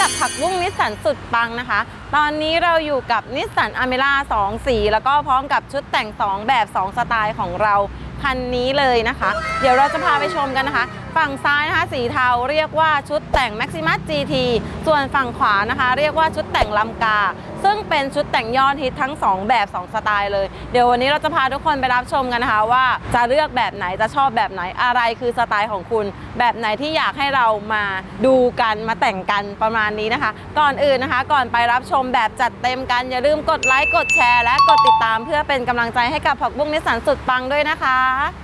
กับผักบุ้งนิสสันสุดปังนะคะ ตอนนี้เราอยู่กับนิสสันอเมร่า2 สี แล้วก็พร้อมกับชุดแต่ง 2 แบบ 2 สไตล์ของเราคันนี้เลยนะคะ เดี๋ยวเราจะพาไปชมกันนะคะ ฝั่งซ้ายนะคะสีเทาเรียกว่าชุดแต่ง Maximus GT ส่วนฝั่งขวานะคะ เรียกว่าชุดแต่งลำกา ซึ่งเป็นชุดแต่งยอดฮิตทั้ง 2 แบบ 2 สไตล์เลย เดี๋ยววันนี้เราจะพาทุกคนไปรับชมกันนะคะว่าจะเลือกแบบไหนจะชอบแบบไหนอะไรคือสไตล์ของคุณ แบบไหนที่อยากให้เรามาดูกันมาแต่งกันประมาณนี้นะคะ ก่อนอื่นนะคะ ก่อนไปรับชมแบบจัดเต็มกันอย่าลืมกดไลค์กดแชร์และกดติดตามเพื่อเป็นกำลังใจให้กับผักบุ้งนิสสันสุดปังด้วยนะคะ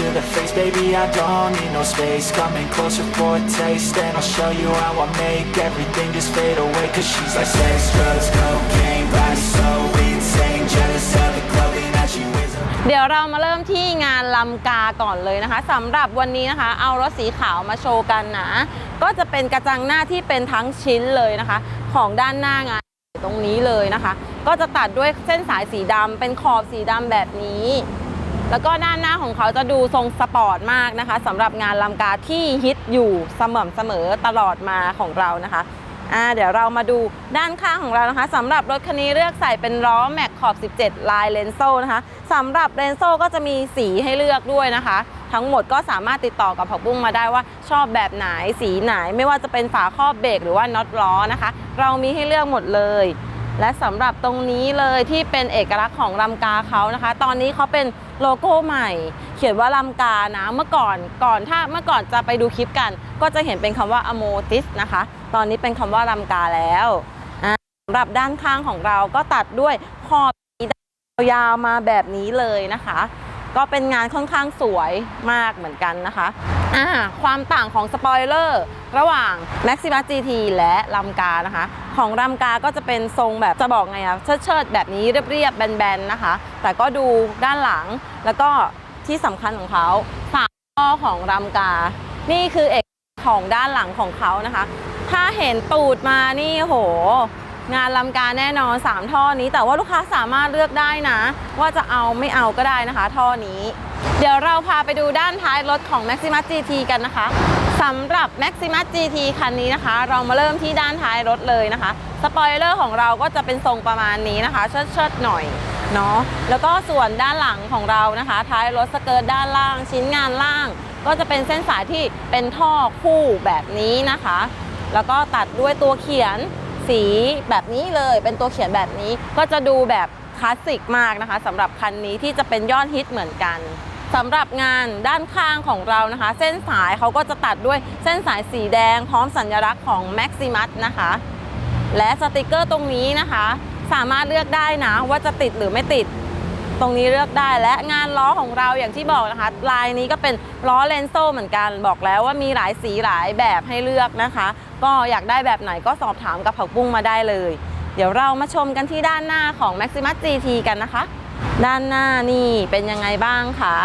to the face Baby, I don't need no space Coming closer for a taste And I'll show you how I make everything just fade away Cause she's like sex, drugs, cocaine Body so insane Jealous of the clothing that she wears เดี๋ยวเรามาเริ่มที่งานลำกาก่อนเลยนะคะสำหรับวันนี้นะคะ เอารถสีขาวมาโชว์กันนะ ก็จะเป็นกระจังหน้าที่เป็นทั้งชิ้นเลยนะคะ ของด้านหน้างานตรงนี้เลยนะคะ ก็จะตัดด้วยเส้นสายสีดำเป็นขอบสีดำแบบนี้ แล้วก็ด้านหน้าของเขาจะดูทรงสปอร์ตมากนะคะสำหรับงานลำกาที่ฮิตอยู่เสม่ำเสมอตลอดมาของเรานะคะอ่าเดี๋ยวเรามาดูด้านข้างของเรานะคะสำหรับรถคันนี้เลือกใส่เป็นล้อแม็กขอบ 17 ลายเลนโซ่นะคะสำหรับเลนโซ่ก็จะมีสีให้เลือกด้วยนะคะ ทั้งหมดก็สามารถติดต่อกับผักบุ้งมาได้ว่าชอบแบบไหนสีไหน ไม่ว่าจะเป็นฝาครอบเบรกหรือว่าน็อตล้อนะคะ เรามีให้เลือกหมดเลย และสำหรับตรงนี้เลยที่เป็นเอกลักษณ์ของลำกาเขานะคะ ตอนนี้เขาเป็นโลโก้ใหม่ เขียนว่าลำกานะเมื่อก่อนก่อนถ้าเมื่อก่อนจะไปดูคลิปกัน ก็จะเห็นเป็นคำว่าอโมติสนะคะ ตอนนี้เป็นคำว่าลำกาแล้วสำหรับด้านข้างของเราก็ตัดด้วยขอบยาวมาแบบนี้เลยนะคะ ก็เป็นงานค่อนข้างสวยมากเหมือนกันนะคะอ่าความต่างของสปอยเลอร์ระหว่าง Maxima GT และลำกานะคะ ของลำกาก็จะเป็นทรงแบบจะบอกไงอะเชิดเชิดๆแบบนี้เรียบๆแบนๆนะคะ แต่ก็ดูด้านหลังแล้วก็ที่สำคัญของเขาฝาท่อของลำกา นี่คือเอกลักษณ์ของด้านหลังของเขานะคะ ถ้าเห็นตูดมานี่โห งานลำการแน่นอน 3 ท่อนี้ แต่ว่าลูกค้าสามารถเลือกได้นะ ว่าจะเอาไม่เอาก็ได้นะคะ ท่อนี้ เดี๋ยวเราพาไปดูด้านท้ายรถของ Maxima GT กันนะคะสำหรับ Maxima GT คันนี้นะคะ เรามาเริ่มที่ด้านท้ายรถเลยนะคะ สปอยเลอร์ของเราก็จะเป็นทรงประมาณนี้นะคะเชิดเชิดๆหน่อยเนาะแล้วก็ส่วนด้านหลังของเรานะคะ ท้ายรถสเกิร์ตด้านล่าง ชิ้นงานล่าง ก็จะเป็นเส้นสายที่เป็นท่อคู่แบบนี้นะคะ แล้วก็ตัดด้วยตัวเขียน สีแบบนี้เลยเป็นตัวเขียนแบบนี้ก็จะดูแบบคลาสสิกมากนะคะสำหรับคันนี้ที่จะเป็นยอดฮิตเหมือนกันสำหรับงานด้านข้างของเรานะคะ เส้นสายเขาก็จะตัดด้วยเส้นสายสีแดง พร้อมสัญลักษณ์ของ Maximus นะคะ และสติกเกอร์ตรงนี้นะคะ สามารถเลือกได้นะว่าจะติดหรือไม่ติด ตรงนี้เลือกได้และงานล้อของเราอย่างที่บอกนะคะ ลายนี้ก็เป็นล้อเลนโซ่เหมือนกันบอกแล้วว่ามีหลายสีหลายแบบให้เลือกนะคะ ก็อยากได้แบบไหนก็สอบถามกับผักบุ้งมาได้เลย เดี๋ยวเรามาชมกันที่ด้านหน้าของ Maximus GT กันนะคะ ด้านหน้านี่เป็นยังไงบ้างคะ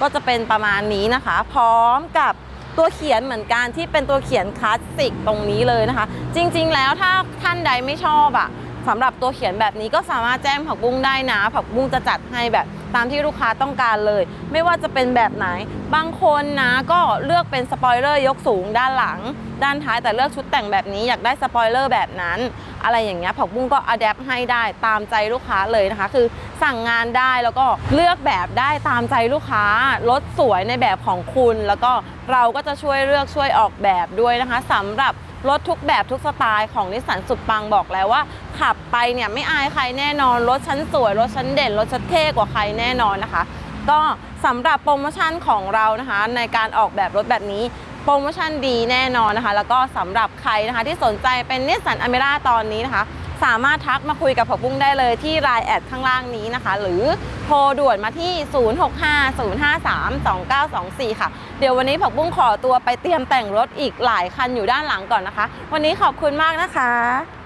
ก็จะเป็นประมาณนี้นะคะ พร้อมกับตัวเขียนเหมือนกันที่เป็นตัวเขียนคลาสสิกตรงนี้เลยนะคะ จริงๆแล้วถ้าท่านใดไม่ชอบอะ สำหรับตัวเขียนแบบนี้ก็สามารถแจ้งผักบุ้งได้นะ ผักบุ้งจะจัดให้แบบตามที่ลูกค้าต้องการเลย ไม่ว่าจะเป็นแบบไหน บางคนนะก็เลือกเป็นสปอยเลอร์ยกสูงด้านหลัง ด้านท้ายแต่เลือกชุดแต่งแบบนี้อยากได้สปอยเลอร์แบบนั้น อะไรอย่างเงี้ยผักบุ้งก็อัดแอปให้ได้ตามใจลูกค้าเลยนะคะ คือสั่งงานได้แล้วก็เลือกแบบได้ตามใจลูกค้ารถสวยในแบบของคุณ แล้วก็เราก็จะช่วยเลือกช่วยออกแบบด้วยนะคะสำหรับรถทุกแบบทุกสไตล์ของนิสสันสุดปังบอกแล้วว่า ขับไปเนี่ยไม่อายใครแน่นอน รถชั้นสวย รถชั้นเด่น รถชั้นเท่กว่าใครแน่นอนนะคะ ก็สำหรับโปรโมชั่นของเรานะคะ ในการออกแบบรถแบบนี้ โปรโมชั่นดีแน่นอนนะคะ แล้วก็สำหรับใครนะคะที่สนใจเป็นนิสสันอเมร่าตอนนี้นะคะ สามารถทักมาคุยกับผักบุ้งได้เลยที่ไลน์แอดข้างล่างนี้นะคะ หรือโทรด่วนมาที่ 0650532924 ค่ะ เดี๋ยววันนี้ผักบุ้งขอตัวไปเตรียมแต่งรถอีกหลายคันอยู่ด้านหลังก่อนนะคะ วันนี้ขอบคุณมากนะคะ